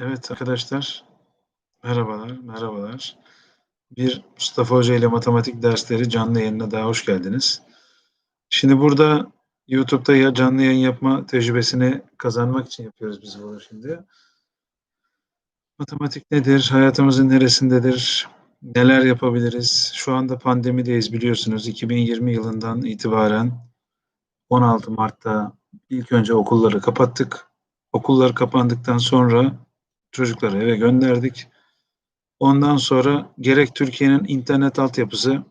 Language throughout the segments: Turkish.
Evet arkadaşlar, merhabalar, merhabalar. Bir Mustafa Hoca ile matematik dersleri canlı yayınına daha hoş geldiniz. Şimdi burada YouTube'da ya canlı yayın yapma tecrübesini kazanmak için yapıyoruz biz bunu şimdi. Matematik nedir? Hayatımızın neresindedir? Neler yapabiliriz? Şu anda pandemideyiz biliyorsunuz. 2020 yılından itibaren 16 Mart'ta ilk önce okulları kapattık. Okullar kapandıktan sonra çocukları eve gönderdik. Ondan sonra gerek Türkiye'nin internet altyapısı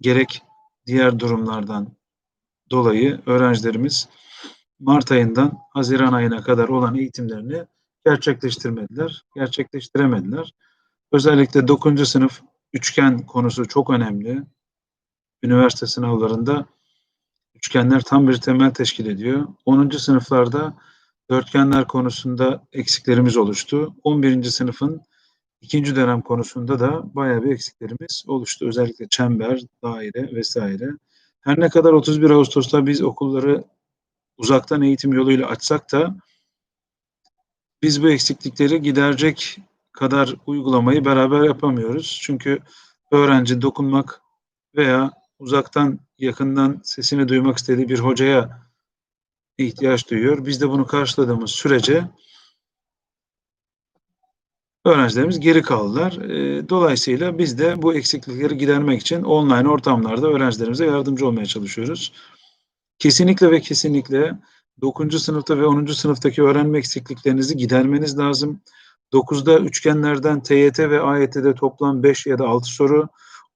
gerek diğer durumlardan dolayı öğrencilerimiz Mart ayından Haziran ayına kadar olan eğitimlerini gerçekleştirmediler, gerçekleştiremediler. Özellikle 9. sınıf üçgen konusu çok önemli. Üniversite sınavlarında üçgenler tam bir temel teşkil ediyor. 10. sınıflarda dörtgenler konusunda eksiklerimiz oluştu. 11. sınıfın ikinci dönem konusunda da bayağı bir eksiklerimiz oluştu. Özellikle çember, daire vesaire. Her ne kadar 31 Ağustos'ta biz okulları uzaktan eğitim yoluyla açsak da biz bu eksiklikleri giderecek kadar uygulamayı beraber yapamıyoruz. Çünkü öğrenci dokunmak veya uzaktan yakından sesini duymak istediği bir hocaya ihtiyaç duyuyor. Biz de bunu karşıladığımız sürece öğrencilerimiz geri kaldılar. E, dolayısıyla biz de bu eksiklikleri gidermek için online ortamlarda öğrencilerimize yardımcı olmaya çalışıyoruz. Kesinlikle ve kesinlikle 9. sınıfta ve 10. sınıftaki öğrenme eksikliklerinizi gidermeniz lazım. 9'da üçgenlerden TYT ve AYT'de toplam 5 ya da 6 soru.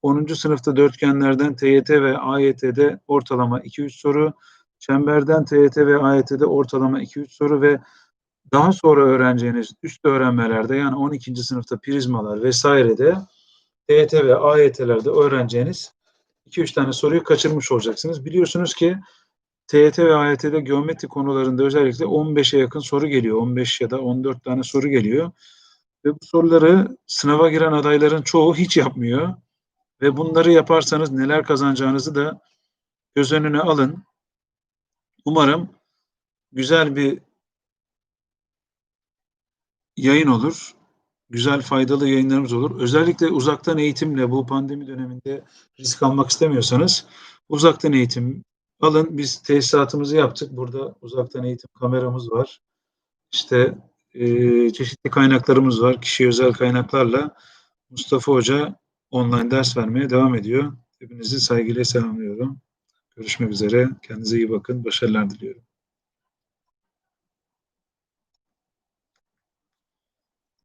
10. sınıfta dörtgenlerden TYT ve AYT'de ortalama 2-3 soru. Çemberden TYT ve AYT'de ortalama 2-3 soru ve daha sonra öğreneceğiniz üst öğrenmelerde yani 12. sınıfta prizmalar vesairede TYT ve AYT'lerde öğreneceğiniz 2-3 tane soruyu kaçırmış olacaksınız. Biliyorsunuz ki TYT ve AYT'de geometri konularında özellikle 15'e yakın soru geliyor. 15 ya da 14 tane soru geliyor. Ve bu soruları sınava giren adayların çoğu hiç yapmıyor. Ve bunları yaparsanız neler kazanacağınızı da göz önüne alın. Umarım güzel bir yayın olur. Güzel faydalı yayınlarımız olur. Özellikle uzaktan eğitimle bu pandemi döneminde risk almak istemiyorsanız uzaktan eğitim alın. Biz tesisatımızı yaptık. Burada uzaktan eğitim kameramız var. İşte e, çeşitli kaynaklarımız var. Kişi özel kaynaklarla Mustafa Hoca online ders vermeye devam ediyor. Hepinizi saygıyla selamlıyorum. Görüşmek üzere. Kendinize iyi bakın. Başarılar diliyorum.